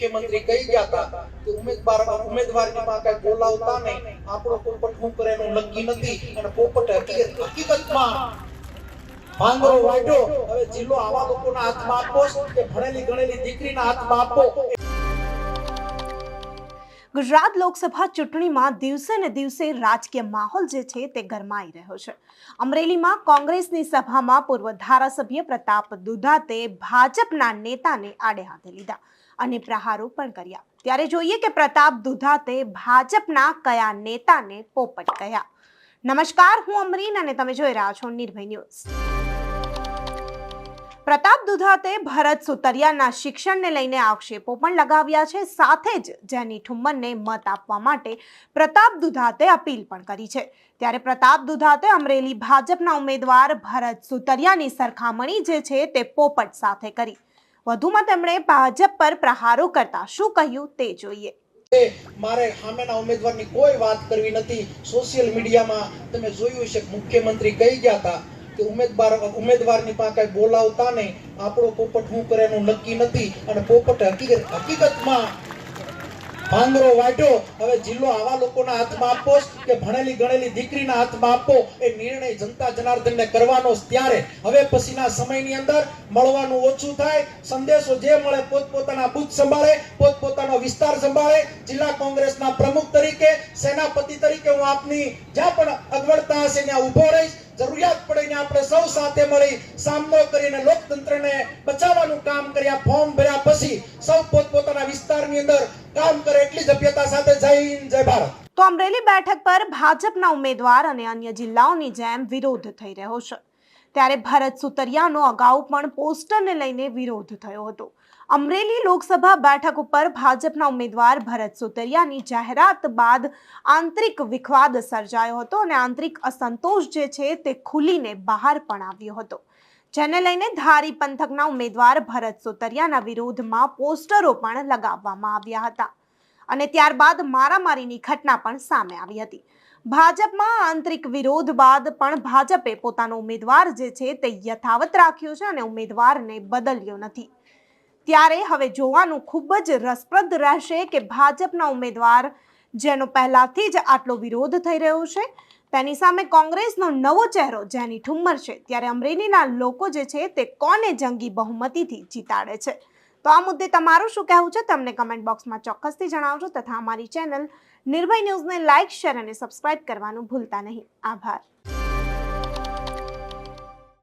મુખ્યમંત્રી કહી ગયા હતા કે ઉમેદવાર ઉમેદવારની માં કઈ બોલાવતા નહીં. આપણો પોપટ શું કરે એનું નક્કી નથી અને પોપટ હકીકતમાં ભાંગરો વાઢ્યો. હવે જિલ્લો આવા લોકોના હાથમાં આપો કે ભણેલી ગણેલી દીકરીના હાથમાં આપો. ગુજરાત લોકસભા ચૂંટણીમાં દિવસે ને દિવસે રાજકીય માહોલ જે છે તે ગરમાઈ રહ્યો છે. અમરેલીમાં કોંગ્રેસની સભામાં પૂર્વ ધારાસભ્ય પ્રતાપ દુધાતે ભાજપના નેતાને આડે હાથે લીધા અને પ્રહારો પણ કર્યા. ત્યારે જોઈએ કે પ્રતાપ દુધાતે ભાજપના કયા નેતાને પોપટ કહ્યા. નમસ્કાર, હું અમરીન અને તમે જોઈ રહ્યા છો નિર્ભય ન્યૂઝ. પ્રતાપ દુધાતે ભરત સુતરિયાના શિક્ષણને લઈને આક્ષેપો પણ લગાવ્યા છે. સાથે જ જેની ઠુમ્મનને મત આપવા માટે પ્રતાપ દુધાતે અપીલ પણ કરી છે. ત્યારે પ્રતાપ દુધાતે અમરેલી ભાજપના ઉમેદવાર ભરત સુતરિયાની સરખામણી જે છે તે પોપટ સાથે કરી. વધુમાં તેમણે ભાજપ પર પ્રહારો કરતા શું કહ્યું તે જોઈએ. મારે સામેના ઉમેદવારની કોઈ વાત કરવી નથી. સોશિયલ મીડિયામાં તમે જોયું છે મુખ્યમંત્રી કહી ગયા હતા? કે ઉમેદવાર ઉમેદવારની પાસે બોલાવતા નહીં. આપણો પોપટ શું કરે એનું નક્કી નથી. અને પોપટ હકીકત હકીકતમાં ભાંગરો વાઢ્યો હવે જિલ્લો આવા લોકોના હાથમાં આપો કે ભણેલી ગણેલી દીકરીના હાથમાં આપો. એ નિર્ણય જનતા જનાર્દનને કરવાનો ત્યારે. હવે પછીના સમયની અંદર મળવાનું ઓછું થાય. સંદેશો જે મળે પોતપોતાના બુથ સંભાળે, પોતપોતાનો વિસ્તાર સંભાળે. જિલ્લા કોંગ્રેસના પ્રમુખ તરીકે, સેનાપતિ તરીકે હું આપની જ્યાં પણ અગવડતા હશે ત્યાં ઊભો રહીશ. જરૂરિયાત આપણે સૌ સાથે મળી સામનો કરીને લોકતંત્રને બચાવવાનું કામ કર્યા, ફોર્મ ભર્યા પછી સૌ પોતપોતાના વિસ્તારની અંદર કામ કરે એટલી સભ્યતા સાથે જય હિન્દ, જય ભારત. તો અમરેલી બેઠક પર ભાજપના ઉમેદવાર અને અન્ય જિલ્લાઓની જેમ વિરોધ થઈ રહ્યો છે. ત્યારે ભરત સુતરિયાનો અગાઉ પણ પોસ્ટરને લઈને વિરોધ થયો હતો. અમરેલી લોકસભા બેઠક ઉપર ભાજપના ઉમેદવાર ભરત સુતરિયાની જાહેરાત બાદ આંતરિક વિખવાદ સર્જાયો હતો અને આંતરિક અસંતોષ જે છે તે ખુલીને બહાર પણ આવ્યો હતો. જેને લઈને ધારી પંથકના ઉમેદવાર ભરત સુતરિયાના વિરોધમાં પોસ્ટરો પણ લગાવવામાં આવ્યા હતા. અને ત્યારબાદ મારામારીની ઘટના પણ સામે આવી હતી. ભાજપમાં આંતરિક વિરોધ બાદ પણ ભાજપે પોતાનો ઉમેદવાર જે છે તે યથાવત રાખ્યો છે અને ઉમેદવારને બદલ્યો નથી. ત્યારે હવે જોવાનું ખૂબ જ રસપ્રદ રહેશે કે ભાજપના ઉમેદવાર, જેનો પહેલાથી જ આટલો વિરોધ થઈ રહ્યો છે, તેની સામે કોંગ્રેસનો નવો ચહેરો જેની ઠુમ્મર છે. ત્યારે અમરેલીના લોકો જે છે તે કોને જંગી બહુમતીથી જીતાડે છે? તો આ મુદ્દે તમારું શું કહેવું છે? તમને કમેન્ટ બોક્સમાં ચોક્કસથી જણાવજો તથા અમારી ચેનલ નિર્ભય ન્યૂઝને લાઇક શેર અને સબસ્ક્રાઇબ કરવાનું ભૂલતા નહીં. આભાર.